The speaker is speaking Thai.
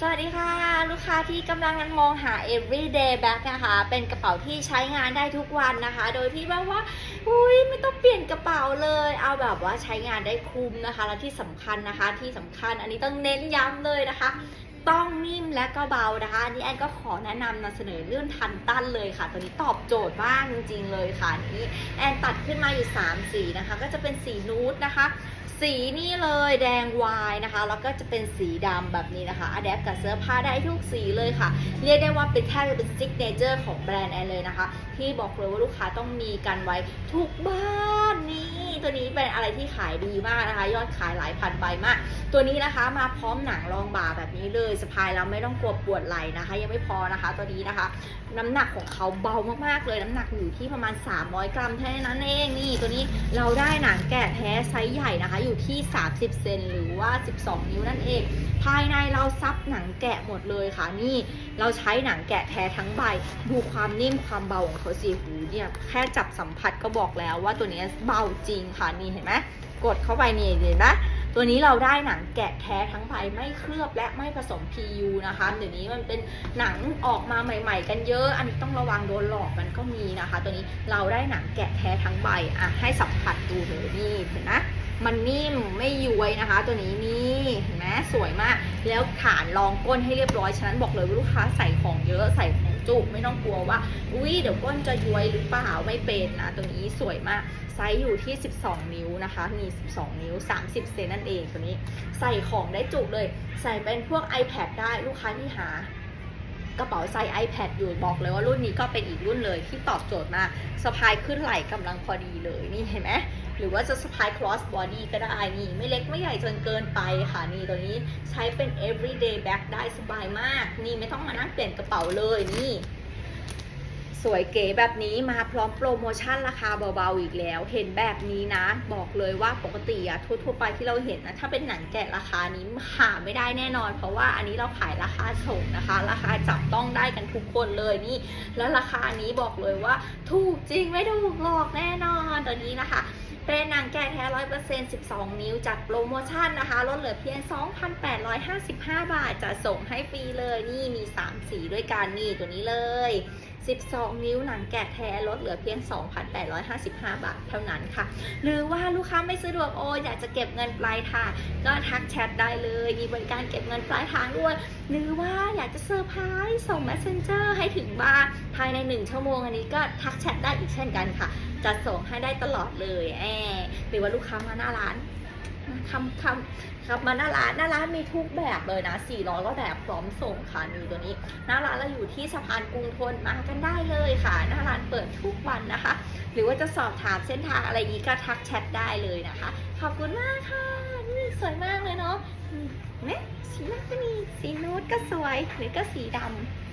สวัสดีค่ะ ลูกค้าที่กำลังมองหา everyday bag นะคะ เป็นกระเป๋าที่ใช้งานได้ทุกวันนะคะ โดยที่แบบว่าอุ้ยไม่ต้องเปลี่ยนกระเป๋าเลย เอาแบบว่าใช้งานได้คุ้มนะคะ และที่สำคัญนะคะที่สำคัญอันนี้ต้องเน้นย้ำเลยนะคะ ต้องนิ่มและก็เบานะคะอันนี้แอนก็ขอแนะนำนำเสนอเรื่องทันตันเลยค่ะ ตัวนี้ตอบโจทย์มากจริงๆเลยค่ะนี้แอนตัดขึ้นมาอยู่ 3 สีนะคะ ก็จะเป็นสีนูดนะคะ สีนี่เลยแดงวายนะคะ แล้วก็จะเป็นสีดำแบบนี้นะคะอะแดปกับเสื้อผ้าได้ทุกสีเลยค่ะ เรียกได้ว่าเป็นแทบจะเป็นซิกเนเจอร์ของแบรนด์แอนเลยนะคะ ที่บอกเลยว่าลูกค้าต้องมีกันไว้ทุกบ้านนี่ ตัวนี้เป็นอะไรที่ขายดีมากนะคะ ยอดขายหลายพันใบมาก ตัวนี้นะคะมาพร้อมหนังรองบ่าแบบนี้เลยสะพายแล้วไม่ต้องกลัวปวดไหล่นะคะ ยังไม่พอนะคะ ตัวนี้นะคะ น้ำหนักของเขาเบามากๆเลยน้ำหนักอยู่ที่ประมาณ 300 กรัมแค่นั้นเองนี่ตัวนี้เราได้หนังแกะแท้ไซส์ใหญ่นะคะ อยู่ที่ 30 เซนหรือว่า 12 นิ้วนั่นเอง ภายในเราซับหนังแกะหมดเลยค่ะนี่เราใช้หนังแกะแท้ทั้งใบ ดูความนิ่มความเบาของเขาสิหูเนี่ยแค่จับสัมผัสก็บอกแล้วว่าตัวนี้เบาจริงค่ะนี่เห็นไหมกดเข้าไปนี่เห็นไหมตัวนี้เราได้หนังแกะแท้ทั้งใบไม่เคลือบและไม่ผสม PU นะคะเดี๋ยวนี้มันเป็นหนังออกมาใหม่ ๆ กันเยอะ อันนี้ต้องระวังโดนหลอกมันก็มีนะคะ ตัวนี้เราได้หนังแกะแท้ทั้งใบอะให้สัมผัสดูเลยนี่เห็นไหมมันนิ่มไม่ย้วยนะคะ ตัวนี้นี่เห็นไหมสวยมาก แล้วฐานรองก้นให้เรียบร้อยฉะนั้นบอกเลยว่าลูกค้าใส่ของเยอะใส่ จุกไม่ต้องกลัวว่า อุ้ยเดี๋ยวก้นจะย้วยหรือเปล่าไม่เป็นนะตัวนี้สวยมากไซส์อยู่ที่ 12 นิ้วนะคะ มี 12 นิ้ว 30 เซนนั่นเองตัวนี้ ใส่ของได้จุเลย ใส่เป็นพวก iPad ได้ลูกค้าที่หากระเป๋าใส่ iPad อยู่บอกเลยว่ารุ่นนี้ก็เป็นอีกรุ่นเลยที่ตอบโจทย์มากสะพายขึ้นไหล่กำลังพอดีเลยนี่เห็นไหม หรือว่าจะสะพาย cross body ก็ได้นี่ไม่เล็กไม่ใหญ่จนเกินไปค่ะนี่ตัวนี้ใช้เป็น everyday bag ได้สบายมาก นี่ไม่ต้องมานั่งเปลี่ยนกระเป๋าเลยนี่ สวยเก๋แบบนี้มาพร้อมโปรโมชั่นราคาเบาๆอีกแล้ว เห็นแบบนี้นะ บอกเลยว่าปกติอะทั่วๆไปที่เราเห็นนะถ้าเป็นหนังแกะราคานี้หาไม่ได้แน่นอน เพราะว่าอันนี้เราขายราคาส่งนะคะ ราคาจับต้องได้กันทุกคนเลยนี่ แล้วราคานี้บอกเลยว่า ถูกจริงไม่ถูกหลอกแน่นอนตัวนี้นะคะ เป็นหนังแกะแท้ร้อยเปอร์เซ็นต์12นิ้วจัดโปรโมชั่นนะคะ ลดเหลือเพียง 2,855 บาท จะส่งให้ฟรีเลยนี่มี 3 สีด้วยกันนี่ตัวนี้เลย 12 นิ้วหนังแกะแท้ลดเหลือเพียง 2,855 บาทเท่านั้นค่ะ หรือว่าลูกค้าไม่สะดวกโออยากจะเก็บเงินปลายทาง ก็ทักแชทได้เลย มีบริการเก็บเงินปลายทางด้วย หรือว่าอยากจะเซอร์ไพรส์ส่ง messenger ให้ถึงบ้านภายใน 1 ชั่วโมงอันนี้ก็ทักแชทได้อีกเช่นกันค่ะ จะส่งให้ได้ตลอดเลยแอบหรือว่าลูกค้ามาหน้าร้านคำคำครับมาหน้าร้านหน้าร้านมีทุกแบบเลยนะ400ก็แบบพร้อมส่งค่ะนี่ตัวนี้ หน้าร้านเราอยู่ที่สะพานกรุงทนมากันได้เลยค่ะ หน้าร้านเปิดทุกวันนะคะ หรือว่าจะสอบถามเส้นทางอะไรนี้ก็ทักแชทได้เลยนะคะ ขอบคุณมากค่ะนี่สวยมากเลยเนาะเนี่เห็นไหมสีแรกก็มีสีนูดก็สวยหรือก็สีดำ